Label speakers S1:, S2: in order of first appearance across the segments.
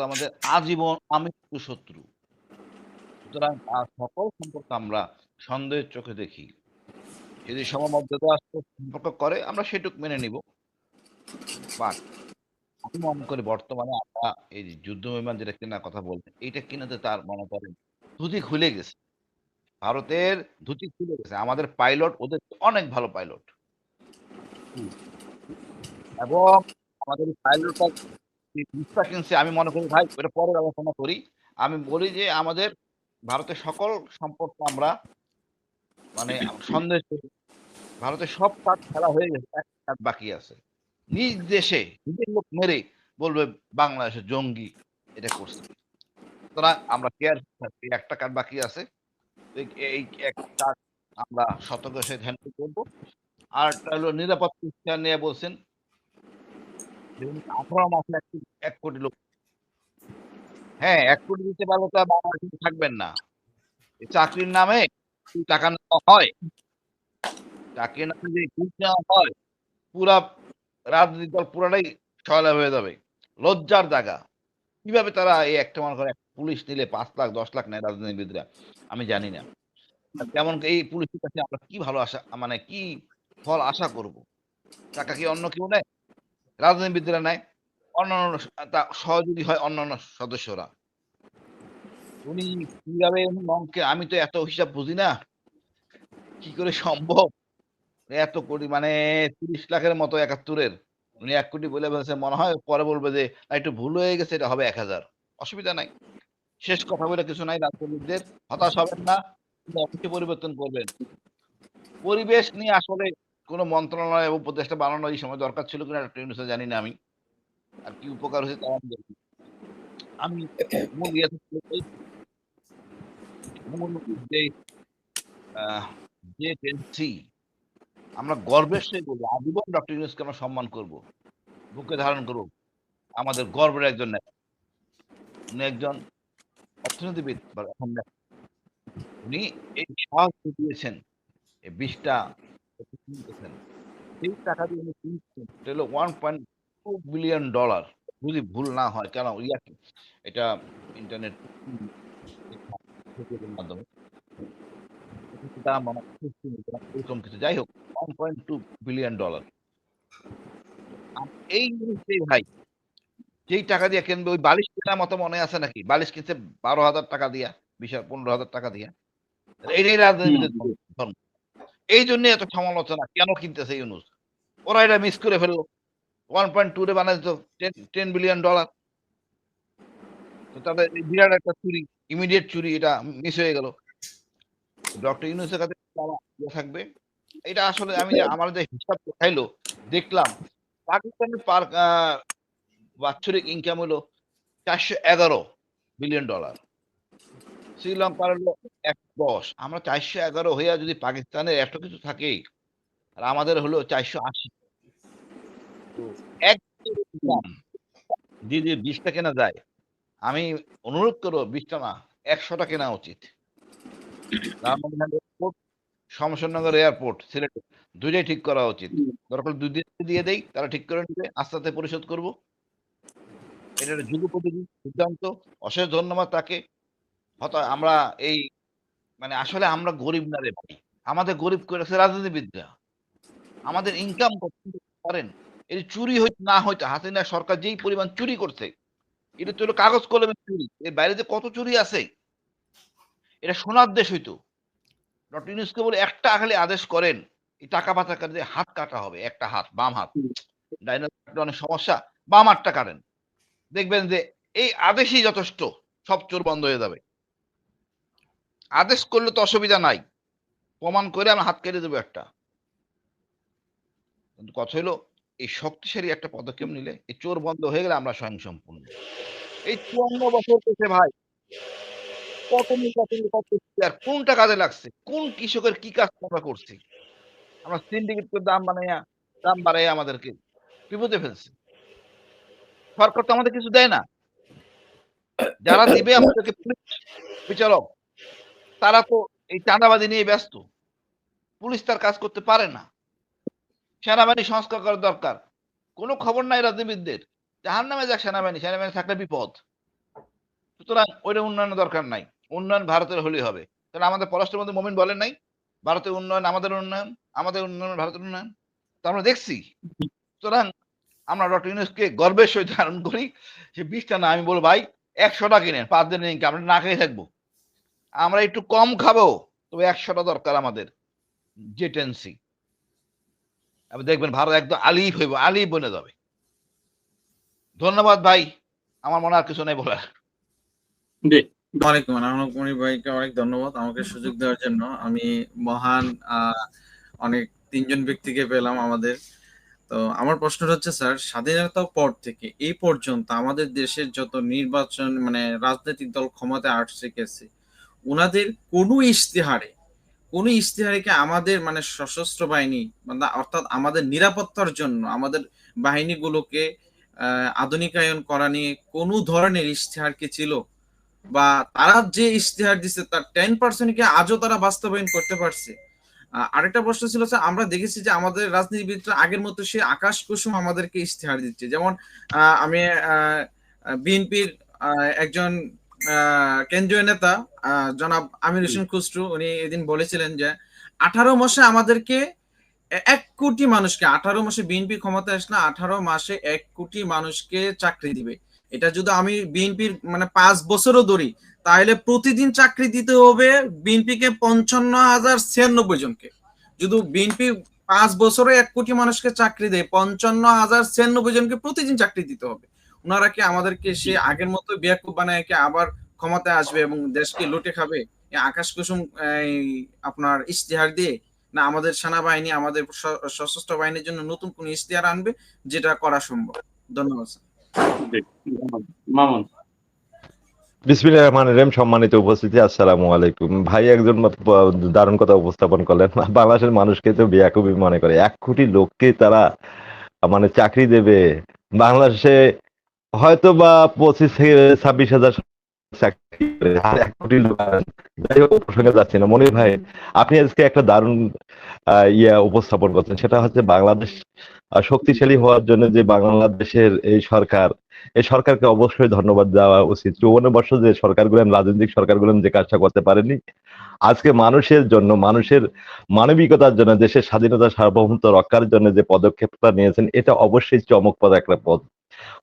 S1: আমাদের আজীবন আমৃত্যু শত্রু। সুতরাং তার সকল সম্পর্ক আমরা সন্দেহের চোখে দেখি। যদি সমমর্যাদা সম্পর্ক করে আমরা সেটুক মেনে নিব। আমি মনে করি বর্তমানে আমরা এই যুদ্ধ বিমান যেটা কেনার কথা বললেন, এইটা কিনাতে তার মনে করেন ধুতি খুলে গেছে। ভারতের ধুতি খুলে গেছে। আমাদের পাইলট ওদের অনেক ভালো পাইলট। এবং আমাদের পাইলটরা কিনছে আমি মনে করি, ভাই আলোচনা করি। আমি বলি যে, আমাদের ভারতের সকল আমরা মানে সন্দেহ। ভারতের সব কাজ খেলা হয়ে গেছে। একটা কাজ বাকি আছে। নিজ দেশে নিজের লোক মেরে বলবে, বাংলাদেশের জঙ্গি এটা করছে। সুতরাং আমরা কেয়ারফুল থাকি। একটা কাজ বাকি আছে। এই একটা কাজ আমরা সতর্কের সাথে হ্যান্ডেল করব। হলো নিরাপত্তা নিয়ে বলছেন। ১৮ মাসে ১ কোটি লোক হ্যাঁ, ১ কোটি দিতে পারলে তো বাংলাদেশে থাকবেন না। চাকরির নামে টাকা নেওয়া হয়। চাকরির নামে যে ঘুষ নেওয়া হয়, পুরা রাজনৈতিক দল পুরাটাই সয়লাব হয়ে যাবে। লজ্জার জায়গা। কীভাবে তারা এই একটা মনে করেন পুলিশ নিলে পাঁচ লাখ ১০ লাখ নেয় রাজনীতিবিদরা আমি জানি না। যেমন এই পুলিশের কাছে আমরা কি ভালো আশা মানে কি ফল আশা করব? টাকা কি অন্য কেউ নেয়? রাজনীতিবিদরা নেয়। অন্যান্য তা সহযোগী হয় অন্যান্য সদস্যরা। উনি কীভাবে অঙ্কে আমি তো এত হিসাব বুঝি না। কি করে সম্ভব? এত কোটি মানে ৩০ লাখের মতো একাত্তরের উনি এক কোটি বলে ফেলছে মনে হয় পরে বলবে যে একটু ভুল হয়ে গেছে, এটা হবে ১০০০ অসুবিধা নাই। শেষ কথা বলে কিছু নাই, রাজনীতিকদের হতাশ হবেন না। পরিবর্তন করবেন। পরিবেশ নিয়ে আসলে কোন মন্ত্রণালয় এবং উপদেষ্টা বানানো এই সময় দরকার ছিল কিনা ডক্টর ইউনূসের জানি না আমি। আর কি উপকার হয়েছে তাও আমি জানি আমি যে টেন্সি আমরা গর্বের সে বলব আজীবন ডক্টর ইউনূসকে আমরা সম্মান করব। বুকে ধারণ করব। আমাদের গর্বের একজন নেতা। উনি একজন অর্থনীতিবিদ, বা এখন। উনি এই সাহস দিয়েছেন। এই ২০ টা সেই টাকা দিয়ে উনি কিনছেন এটা হলো $1.2 বিলিয়ন ডলার যদি ভুল না হয় কেন ইয়া এটা ইন্টারনেট মাধ্যমে। দাম এরকম কিছু যাই হোক 1.2 বিলিয়ন ডলার। এই জিনিসটাই ভাই যেই টাকা দিয়ে কিনবে ওই বালিশ কেনার মতো মনে আছে নাকি? বালিশ কিনছে ১২,০০০ টাকা দিয়া, বিশ পনেরো হাজার টাকা দিয়া। এটাই রাজনীতির ধর্ম। এই জন্যই এত সমালোচনা কেন কিনতেছে ইউনূস? ওরা এটা মিস করে ফেলল। 1.2 রে বানায় দিত 10 10 বিলিয়ন ডলার। তো তাদের বিরাট একটা চুরি, ইমিডিয়েট চুরি এটা মিস হয়ে গেল। ডক্টর ইউনুসের কাছে ইয়ে থাকবে। এটা আসলে আমি আমার যে হিসাব দেখাইলো দেখলাম পাকিস্তানের পার বাৎসরিক ইনকাম হলো ৪১১ বিলিয়ন ডলার। শ্রীলঙ্কার হলো ১১০ আমরা ৪১১ হইয়া যদি পাকিস্তানের এত কিছু থাকে আর আমাদের হলো চারশো আশি এক জি, জি ২০ কেনা যায়। আমি অনুরোধ করব ২০ টা না ১০০ টা কেনা উচিত। শমশেরনগর এয়ারপোর্ট সিলেটে দুইটাই ঠিক করা উচিত। দরকার ২ দিন দিয়ে দেই তারা ঠিক করে নিবে। আস্তে, আস্তে পরিশোধ করব। এটা যুগোপযোগী সিদ্ধান্ত। অশেষ ধন্যবাদ তাকে। হয়তো আমরা এই মানে আসলে আমরা গরিব না রে ভাই। আমাদের গরিব করেছে রাজনীতিবিদরা। আমাদের ইনকাম করেন। এই চুরি হইতে না হইতে হাসিনা সরকার যেই পরিমাণ চুরি করছে, এটা তো কাগজ কলমের চুরি। এর বাইরে যে কত চুরি আছে। এটা সোনার দেশ হইতো। ডক্টর ইউনূসকে বলে একটা খালি আদেশ করেন, এই টাকা পাচারকারীদের হাত কাটা হবে। একটা হাত, বাম হাত। ডাইনে অনেক সমস্যা, বাম হাতটা কাটেন। দেখবেন যে এই আদেশই যথেষ্ট। সব চোর বন্ধ হয়ে যাবে। আদেশ করলে তো অসুবিধা নাই। প্রমাণ করে আমি হাত কেটে দেব একটা। কিন্তু কথা হইল এই শক্তিশালী একটা পদক্ষেপ নিলে এই চোর বন্ধ হয়ে গেলে আমরা স্বয়ংসম্পূর্ণ। এই ৫৪ বছর গেছে ভাই। কত কত আর কোনটা কাজে লাগছে? কোন কৃষকের কি কাজ আমরা করছি? আমরা সিন্ডিকেট করে দাম বানাইয়া, দাম বাড়াইয়া আমাদেরকে বিপদে ফেলছে। সরকার তো আমাদের কিছু দেয় না। যারা দিবে আমাদেরকে বিচারক তারা তো এই চাঁদাবাজি নিয়ে ব্যস্ত। পুলিশ তার কাজ করতে পারে না। সেনাবাহিনী সংস্কার করা দরকার। কোন খবর নাই রাজনীতিবিদদের। জাহান্নামে যাক সেনাবাহিনী, সেনাবাহিনী থাকলে বিপদ। সুতরাং ওইটা উন্নয়নের দরকার নাই উন্নয়ন ভারতের হলেই হবে তাহলে আমাদের পররাষ্ট্র মন্ত্রী মোমিন বলেন নাই ভারতের উন্নয়ন আমাদের উন্নয়ন আমাদের উন্নয়ন ভারতের উন্নয়ন তা আমরা দেখছি সুতরাং আমরা ডক্টর ইউনুসকে গর্বের সহিত ধারণ করি সে বিশটা না আমি বলব ভাই একশোটা কিনেন পাঁচ দিনের ইনকাম আমরা না খেয়ে থাকব আমরা একটু কম খাব তবে একশোটা দরকার আমাদের যে টেন্সি আপনি দেখবেন ভারত একদম আলিফ হইব আলিফ বনে যাবে। ধন্যবাদ ভাই আমার মনে আর কিছু নেই বলার।
S2: ওয়ালাইকুম আসসালাম মনির ভাইকে অনেক ধন্যবাদ আমাকে সুযোগ দেওয়ার জন্য। আমি মহান আহ, অনেক তিনজন ব্যক্তিকে পেলাম আমাদের। তো আমার প্রশ্নটা হচ্ছে স্যার স্বাধীনতার পর থেকে এই পর্যন্ত আমাদের দেশের যত নির্বাচন মানে রাজনৈতিক দল ক্ষমতায় আসছে গেছে ওনাদের কোনো ইশতেহারে কোনো ইশতেহারে কি আমাদের মানে সশস্ত্র বাহিনী মানে অর্থাৎ আমাদের নিরাপত্তার জন্য, আমাদের বাহিনীগুলোকে আধুনিকায়ন করা নিয়ে কোনো ধরনের ইশতেহার কি ছিল? বা তারা যে ইশতেহার দিচ্ছে তার টেন পার্সেন্ট কি আজও তারা বাস্তবায়ন করতে পারছে? আরেকটা প্রশ্ন ছিল যে আমরা দেখেছি যে আমাদের রাজনীতিবিদরা আগের মতো সে আকাশ কুসুম আমাদেরকে ইশতেহার দিচ্ছে। যেমন আমি বিএনপির একজন কেন্দ্রীয় নেতা জনাব আমির হোসেন খুসরু উনি এদিন বলেছিলেন যে আঠারো মাসে আমাদেরকে এক কোটি মানুষকে আঠারো মাসে বিএনপি ক্ষমতায় আসলে আঠারো মাসে এক কোটি মানুষকে চাকরি দিবে। এটা যদি আমি বিএনপির মানে পাঁচ বছরও ধরি তাহলে প্রতিদিন চাকরি দিতে হবে বিএনপি কে পঞ্চান্ন হাজার ছিয়ানব্বই জনকে। যদি বিএনপি পাঁচ বছরে এক কোটি মানুষকে চাকরি দেয় পঞ্চান্ন হাজার ছিয়ানব্বই জনকে প্রতিদিন চাকরি দিতে হবে। ওনারা কি আমাদেরকে সে আগের মতো বিয়াকুব বানায় কি আবার ক্ষমতায় আসবে এবং দেশকে লুটে খাবে? আকাশ কুসুম আপনার ইশতেহার দিয়ে? না আমাদের সেনাবাহিনী আমাদের সশস্ত্র বাহিনীর জন্য নতুন কোন ইশতেহার আনবে যেটা করা সম্ভব? ধন্যবাদ
S3: মামুন।
S4: বিসমিল্লাহ রহমান রহিম সম্মানিত উপস্থিতি আসসালামু আলাইকুম। ভাই একজন মাত্র দারুণ কথা উপস্থাপন করলেন। বাংলাদেশের মানুষকে তো বেয়াকুবি মনে করে। এক কোটি লোককে তারা মানে চাকরি দেবে। বাংলাদেশে হয়তো বা পঁচিশ থেকে ছাব্বিশ হাজার মনির ভাই, আপনি আজকে একটা দারুণ ইয়া উপস্থাপন করছেন। সেটা হচ্ছে বাংলাদেশ শক্তিশালী হওয়ার জন্য যে বাংলাদেশের এই সরকার, এই সরকারকে অবশ্যই ধন্যবাদ দেওয়া উচিত। চৌবন্ন বছর যে সরকার সরকারগুলো, রাজনৈতিক সরকার সরকারগুলো যে কাজটা করতে পারেনি, আজকে মানুষের জন্য, মানুষের মানবিকতার জন্য, দেশের স্বাধীনতা সার্বভৌমত্ব রক্ষার জন্য যে পদক্ষেপটা নিয়েছেন, এটা অবশ্যই চমকপদ একটা পদ।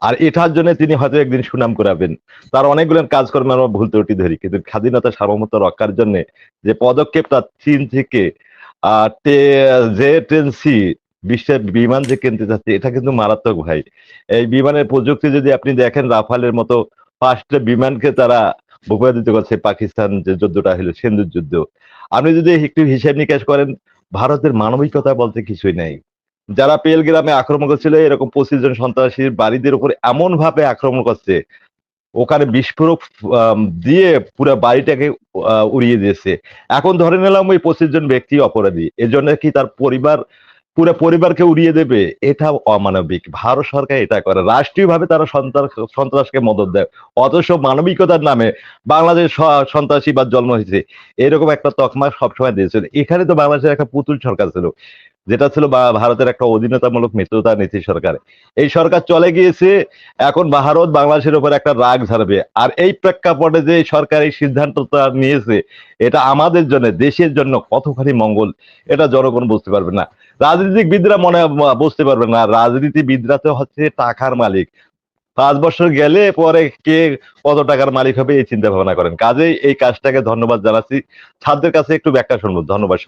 S4: আর এটার জন্য তিনি হয়তো একদিন সুনাম করাবেন। তার অনেকগুলো কাজকর্মে আমরা ভুল ত্রুটি ধরি, কিন্তু স্বাধীনতা সার্বভৌমত্ব রক্ষার জন্য যে পদক্ষেপটা চীন থেকে বিশ্বের বিমান যে কিনতে যাচ্ছে, এটা কিন্তু মারাত্মক ভাই। এই বিমানের প্রযুক্তি যদি আপনি দেখেন, রাফালের মতো পাঁচটা বিমানকে তারা ভূপাদিত করছে, পাকিস্তান যে যুদ্ধটা হলো সিন্ধুর যুদ্ধ। আপনি যদি একটু হিসেব নিকাশ করেন, ভারতের মানবিকতা বলতে কিছুই নাই। যারা পেলগ্রামে আক্রমণ করছিল, এরকম পঁচিশ জন সন্ত্রাসীর বাড়িদের উপর এমন ভাবে আক্রমণ করছে, ওখানে বিস্ফোরক দিয়ে পুরো বাড়িটাকে উড়িয়ে দিয়েছে। এখন ধরে নিলাম ওই পঁচিশ জন ব্যক্তি অপরাধী, এজন্য কি তার পরিবার, পুরো পরিবারকে উড়িয়ে দেবে? এটা অমানবিক। ভারত সরকার এটা করে। রাষ্ট্রীয়ভাবে তারা সন্ত্রাস, সন্ত্রাসকে মদত দেয়। অথচ মানবিকতার নামে বাংলাদেশ স- সন্ত্রাসীবাদ জন্ম হয়েছে, এরকম একটা তকমা সবসময় দিয়েছিল। এখানে তো বাংলাদেশের একটা পুতুল সরকার ছিল। যেটা ছিল ভারতের একটা অধীনতামূলক মিত্রতা নীতি সরকার। এই সরকার চলে গিয়েছে, এখন ভারত বাংলাদেশের উপর একটা রাগ ঝাড়বে। আর এই প্রেক্ষাপটে যে সরকার এই সিদ্ধান্তটা নিয়েছে, এটা আমাদের জন্য, দেশের জন্য কতখানি মঙ্গল, এটা জনগণ বুঝতে পারবে না। রাজনীতিবিদরা মনে, বুঝতে পারবে না, রাজনীতিবিদরা তো হচ্ছে টাকার মালিক। পাঁচ বছর গেলে পরে কে কত টাকার মালিক হবে, এই চিন্তা ভাবনা করেন। কাজেই এই কাজটাকে ধন্যবাদ জানাচ্ছি। ছাত্রদের কাছে একটু ব্যাখ্যা শুনব, ধন্যবাদ